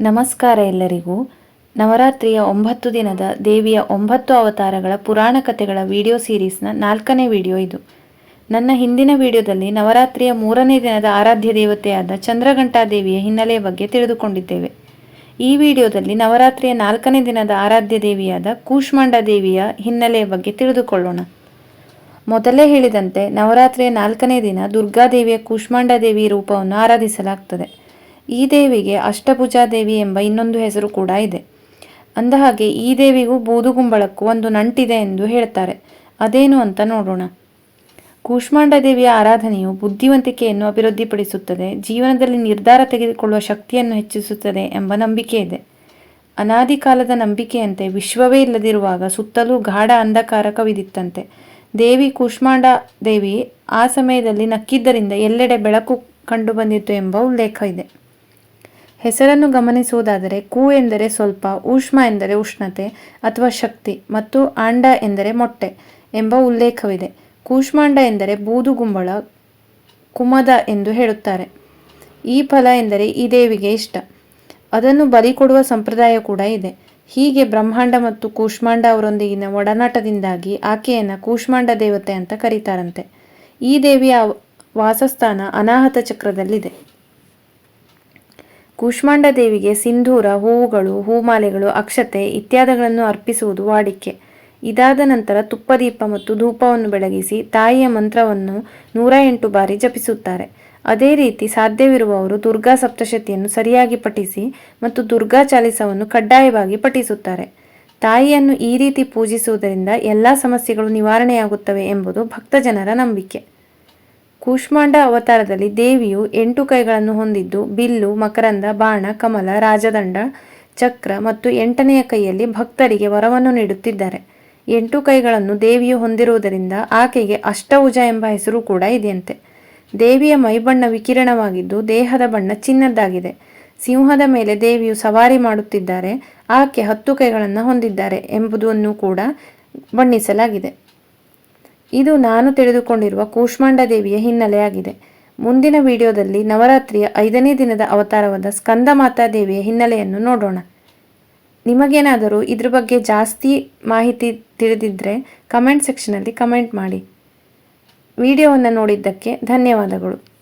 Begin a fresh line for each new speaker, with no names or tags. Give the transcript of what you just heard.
ನಮಸ್ಕಾರ ಎಲ್ಲರಿಗೂ. ನವರಾತ್ರಿಯ ಒಂಬತ್ತು ದಿನದ ದೇವಿಯ ಒಂಬತ್ತು ಅವತಾರಗಳ ಪುರಾಣ ಕಥೆಗಳ ವಿಡಿಯೋ ಸೀರೀಸ್ನ ನಾಲ್ಕನೇ ವಿಡಿಯೋ ಇದು. ನನ್ನ ಹಿಂದಿನ ವಿಡಿಯೋದಲ್ಲಿ ನವರಾತ್ರಿಯ ಮೂರನೇ ದಿನದ ಆರಾಧ್ಯ ದೇವತೆಯಾದ ಚಂದ್ರಘಂಟಾ ದೇವಿಯ ಹಿನ್ನೆಲೆಯ ಬಗ್ಗೆ ತಿಳಿದುಕೊಂಡಿದ್ದೇವೆ. ಈ ವಿಡಿಯೋದಲ್ಲಿ ನವರಾತ್ರಿಯ ನಾಲ್ಕನೇ ದಿನದ ಆರಾಧ್ಯ ದೇವಿಯಾದ ಕೂಷ್ಮಾಂಡ ದೇವಿಯ ಹಿನ್ನೆಲೆಯ ಬಗ್ಗೆ ತಿಳಿದುಕೊಳ್ಳೋಣ. ಮೊದಲೇ ಹೇಳಿದಂತೆ ನವರಾತ್ರಿಯ ನಾಲ್ಕನೇ ದಿನ ದುರ್ಗಾದೇವಿಯ ಕೂಷ್ಮಾಂಡ ದೇವಿ ರೂಪವನ್ನು ಆರಾಧಿಸಲಾಗ್ತದೆ. ಈ ದೇವಿಗೆ ಅಷ್ಟಭುಜಾ ದೇವಿ ಎಂಬ ಇನ್ನೊಂದು ಹೆಸರು ಕೂಡ ಇದೆ. ಅಂದಹಾಗೆ, ಈ ದೇವಿಗೂ ಬೂದುಗುಂಬಳಕ್ಕೂ ಒಂದು ನಂಟಿದೆ ಎಂದು ಹೇಳ್ತಾರೆ. ಅದೇನು ಅಂತ ನೋಡೋಣ. ಕೂಷ್ಮಾಂಡ ದೇವಿಯ ಆರಾಧನೆಯು ಬುದ್ಧಿವಂತಿಕೆಯನ್ನು ಅಭಿವೃದ್ಧಿಪಡಿಸುತ್ತದೆ, ಜೀವನದಲ್ಲಿ ನಿರ್ಧಾರ ತೆಗೆದುಕೊಳ್ಳುವ ಶಕ್ತಿಯನ್ನು ಹೆಚ್ಚಿಸುತ್ತದೆ ಎಂಬ ನಂಬಿಕೆ ಇದೆ. ಅನಾದಿ ಕಾಲದ ನಂಬಿಕೆಯಂತೆ ವಿಶ್ವವೇ ಇಲ್ಲದಿರುವಾಗ ಸುತ್ತಲೂ ಗಾಢ ಅಂಧಕಾರ ಕವಿದಿತ್ತಂತೆ. ದೇವಿ ಕೂಷ್ಮಾಂಡ ದೇವಿ ಆ ಸಮಯದಲ್ಲಿ ನಕ್ಕಿದ್ದರಿಂದ ಎಲ್ಲೆಡೆ ಬೆಳಕು ಕಂಡುಬಂದಿತ್ತು ಎಂಬ ಉಲ್ಲೇಖ ಇದೆ. ಹೆಸರನ್ನು ಗಮನಿಸುವುದಾದರೆ ಕು ಎಂದರೆ ಸ್ವಲ್ಪ ಊಷ್ಮ ಎಂದರೆ ಉಷ್ಣತೆ ಅಥವಾ ಶಕ್ತಿ ಮತ್ತು ಆಂಡ ಎಂದರೆ ಮೊಟ್ಟೆ ಎಂಬ ಉಲ್ಲೇಖವಿದೆ. ಕೂಷ್ಮಾಂಡ ಎಂದರೆ ಬೂದುಗುಂಬಳ ಕುಮದ ಎಂದು ಹೇಳುತ್ತಾರೆ. ಈ ಫಲ ಎಂದರೆ ಈ ದೇವಿಗೆ ಇಷ್ಟ. ಅದನ್ನು ಬಲಿ ಕೊಡುವ ಸಂಪ್ರದಾಯ ಕೂಡ ಇದೆ. ಹೀಗೆ ಬ್ರಹ್ಮಾಂಡ ಮತ್ತು ಕೂಷ್ಮಾಂಡ ಅವರೊಂದಿಗಿನ ಒಡನಾಟದಿಂದಾಗಿ ಆಕೆಯನ್ನು ಕೂಷ್ಮಾಂಡ ದೇವತೆ ಅಂತ ಕರೀತಾರಂತೆ. ಈ ದೇವಿಯ ವಾಸಸ್ಥಾನ ಅನಾಹತ ಚಕ್ರದಲ್ಲಿದೆ. ಕೂಷ್ಮಾಂಡ ದೇವಿಗೆ ಸಿಂಧೂರ, ಹೂವುಗಳು, ಹೂಮಾಲೆಗಳು, ಅಕ್ಷತೆ ಇತ್ಯಾದಿಗಳನ್ನು ಅರ್ಪಿಸುವುದು ವಾಡಿಕೆ. ಇದಾದ ನಂತರ ತುಪ್ಪದೀಪ ಮತ್ತು ಧೂಪವನ್ನು ಬೆಳಗಿಸಿ ತಾಯಿಯ ಮಂತ್ರವನ್ನು ನೂರ ಎಂಟು ಬಾರಿ ಜಪಿಸುತ್ತಾರೆ. ಅದೇ ರೀತಿ ಸಾಧ್ಯವಿರುವವರು ದುರ್ಗಾ ಸಪ್ತಶತಿಯನ್ನು ಸರಿಯಾಗಿ ಪಠಿಸಿ ಮತ್ತು ದುರ್ಗಾ ಚಾಲಿಸವನ್ನು ಕಡ್ಡಾಯವಾಗಿ ಪಠಿಸುತ್ತಾರೆ. ತಾಯಿಯನ್ನು ಈ ರೀತಿ ಪೂಜಿಸುವುದರಿಂದ ಎಲ್ಲ ಸಮಸ್ಯೆಗಳು ನಿವಾರಣೆಯಾಗುತ್ತವೆ ಎಂಬುದು ಭಕ್ತಜನರ ನಂಬಿಕೆ. ಕೂಷ್ಮಾಂಡ ಅವತಾರದಲ್ಲಿ ದೇವಿಯು ಎಂಟು ಕೈಗಳನ್ನು ಹೊಂದಿದ್ದು, ಬಿಲ್ಲು, ಮಕರಂದ, ಬಾಣ, ಕಮಲ, ರಾಜದಂಡ, ಚಕ್ರ ಮತ್ತು ಎಂಟನೆಯ ಕೈಯಲ್ಲಿ ಭಕ್ತರಿಗೆ ವರವನ್ನು ನೀಡುತ್ತಿದ್ದಾರೆ. ಎಂಟು ಕೈಗಳನ್ನು ದೇವಿಯು ಹೊಂದಿರುವುದರಿಂದ ಆಕೆಗೆ ಅಷ್ಟಭುಜ ಎಂಬ ಹೆಸರು ಕೂಡ ಇದೆಯಂತೆ. ದೇವಿಯ ಮೈಬಣ್ಣ ವಿಕಿರಣವಾಗಿದ್ದು ದೇಹದ ಬಣ್ಣ ಚಿನ್ನದ್ದಾಗಿದೆ. ಸಿಂಹದ ಮೇಲೆ ದೇವಿಯು ಸವಾರಿ ಮಾಡುತ್ತಿದ್ದಾರೆ, ಆಕೆ ಹತ್ತು ಕೈಗಳನ್ನು ಹೊಂದಿದ್ದಾರೆ ಎಂಬುದನ್ನು ಕೂಡ ಬಣ್ಣಿಸಲಾಗಿದೆ. ಇದು ನಾನು ತಿಳಿದುಕೊಂಡಿರುವ ಕೂಷ್ಮಾಂಡ ದೇವಿಯ ಹಿನ್ನೆಲೆಯಾಗಿದೆ. ಮುಂದಿನ ವಿಡಿಯೋದಲ್ಲಿ ನವರಾತ್ರಿಯ ಐದನೇ ದಿನದ ಅವತಾರವಾದ ಸ್ಕಂದ ಮಾತಾ ದೇವಿಯ ಹಿನ್ನೆಲೆಯನ್ನು ನೋಡೋಣ. ನಿಮಗೇನಾದರೂ ಇದ್ರ ಬಗ್ಗೆ ಜಾಸ್ತಿ ಮಾಹಿತಿ ತಿಳಿದಿದ್ದರೆ ಕಮೆಂಟ್ ಸೆಕ್ಷನಲ್ಲಿ ಕಮೆಂಟ್ ಮಾಡಿ. ವಿಡಿಯೋವನ್ನು ನೋಡಿದ್ದಕ್ಕೆ ಧನ್ಯವಾದಗಳು.